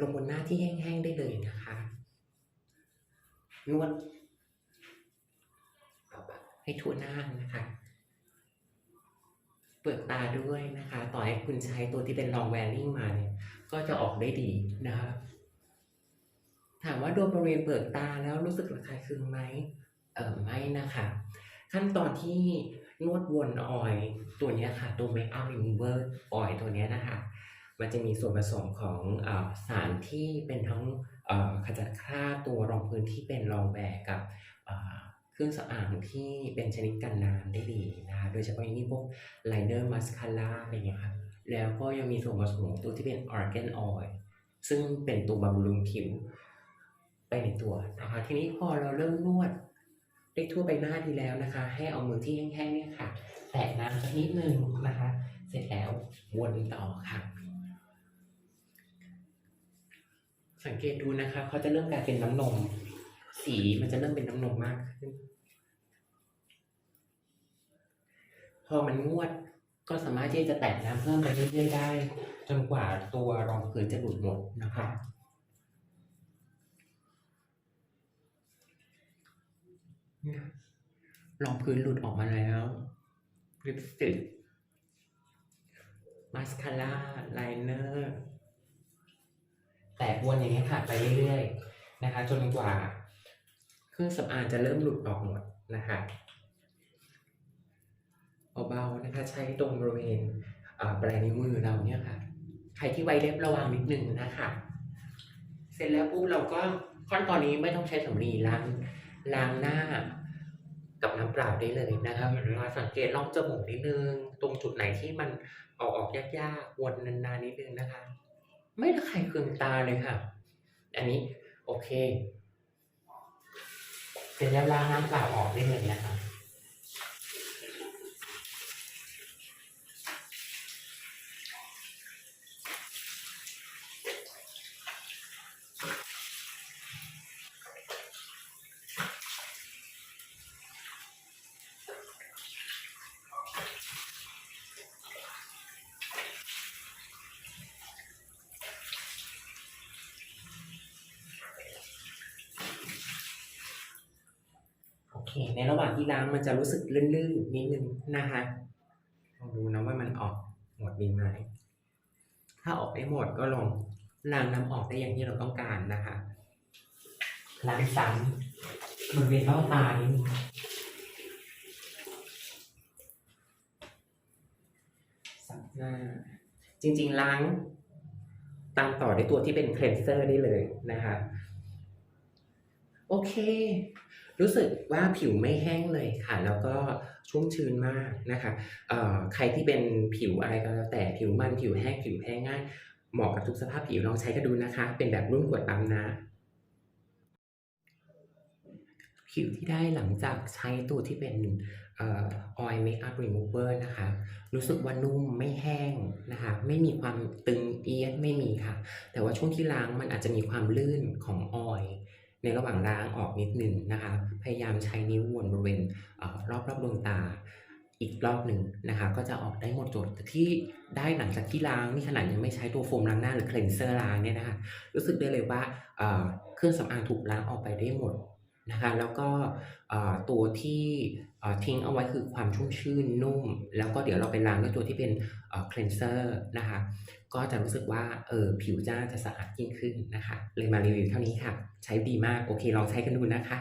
ลงบนหน้าที่แห้งๆได้เลยนะคะ นวดให้ทั่วหน้านะคะ เปลือกตาด้วยนะคะ ต่อให้คุณใช้ตัวที่เป็น long wearing มาเนี่ย ก็จะออกได้ดีนะคะถามว่าโดนบริเวณเปลือกตาแล้วรู้สึกระคายเคืองไหมเออไม่นะคะ ขั้นตอนที่นวดวนออยตัวเนี้ยค่ะ ตัว Make up Remover Oil ตัวเนี้ยนะคะ มันจะมีส่วนผสมของอสารที่เป็นทั้งขจัดคราบตัวรองพื้นที่เป็นรองแบกกับเครื่องสำอางที่เป็นชนิดกันน้ำได้ดีนะคะโดยเฉพาะอย่างนี้พวกไลเนอร์มัสคาร่าอะไรเงี้ยครับแล้วก็ยังมีส่วนผสมของตัวที่เป็น argan oil ซึ่งเป็นตัวบำรุงผิวไปในตัวนะคะทีนี้พอเราเริ่มนวดได้ทั่วใบหน้าดีแล้วนะคะ ให้เอามือที่แห้งๆเนี่ยค่ะ แตะน้ำสักนิดนึงนะคะ เสร็จแล้ววนต่อค่ะ สังเกตดูนะคะเขาจะเริ่มกลายเป็นน้ำนม สีมันจะเริ่มเป็นน้ำนมมากขึ้น พอมันงวดก็สามารถที่จะแตะน้ำเพิ่มไปเรื่อยๆได้ จนกว่าตัวรองพื้นจะหลุดหมดนะคะรองพื้นหลุดออกมาแล้วลิปสติกมาสคาร่าไลเนอร์ แตกวนอย่างนี้ค่ะไปเรื่อยๆนะคะ จนกว่าเครื่องสำอางจะเริ่มหลุดออกหมดนะคะเบาๆนะคะ ใช้ตรงบริเวณปลายนิ้วมือเราเนี่ยค่ะ ใครที่ไว้เล็บระวังนิดนึงนะคะ เสร็จแล้วปุ๊บเราก็ขั้นตอนนี้ไม่ต้องใช้สำลีล้างล้างหน้ากับน้ำเปล่าได้เลยนะคะเวลาสังเกตร่องจมูกนิดนึง ตรงจุดไหนที่มันออกออกยากๆวนนานๆนิดนึงนะคะ ไม่ระคายเคืองตาเลยค่ะ อันนี้โอเค เป็นแล้วล้างน้ำเปล่าออกได้เลยนะคะ ในระหว่างที่ล้างมันจะรู้สึกลื่นๆนิดนึงนะคะลองดูนะว่ามันออกหมดดีไหมถ้าออกได้หมดก็ลองล้างน้ำออกได้อย่างที่เราต้องการนะคะล้างซ้ำบริเวณเบ้าตานิดนึงสับหน้าจริง ๆ ล้างตามต่อด้วยตัวที่เป็นเคลนเซอร์ได้เลยนะคะ โอเค รู้สึกว่าผิวไม่แห้งเลยค่ะ แล้วก็ชุ่มชื้นมากนะคะเอ่อใครที่เป็นผิวอะไรก็แล้วแต่ผิวมันผิวแห้งผิวแพ้ง่ายเหมาะกับทุกสภาพผิวลองใช้กันดูนะคะ เป็นแบบรุ่นกวดปั๊มนะผิวที่ได้หลังจากใช้ตัวที่เป็นเอ่อ oil makeup remover นะคะ รู้สึกว่านุ่มไม่แห้งนะคะ ไม่มีความตึงเอียดไม่มีค่ะ แต่ว่าช่วงที่ล้างมันอาจจะมีความลื่นของออยล์ ในระหว่างล้างออกนิดหนึ่งนะคะ พยายามใช้นิ้ววนบริเวณรอบรอบดวงตาอีกรอบหนึ่งนะคะ ก็จะออกได้หมดจดแต่ที่ได้หลังจากที่ล้างนี่ขนาดยังไม่ใช้ตัวโฟมล้างหน้าหรือเคลนเซอร์ล้างเนี่ยนะคะรู้สึกได้เลยว่าเอ่อเครื่องสำอางถูกล้างออกไปได้หมด นะคะแล้วก็ตัวที่ทิ้งเอาไว้คือความชุ่มชื่นนุ่ม แล้วก็เดี๋ยวเราไปล้างด้วยตัวที่เป็นเอ่อ cleanser นะคะก็จะรู้สึกว่าเออผิวจ้าจะสะอาดยิ่งขึ้นนะคะ เลยมารีวิวเท่านี้ค่ะ ใช้ดีมาก โอเคลองใช้กันดูนะคะ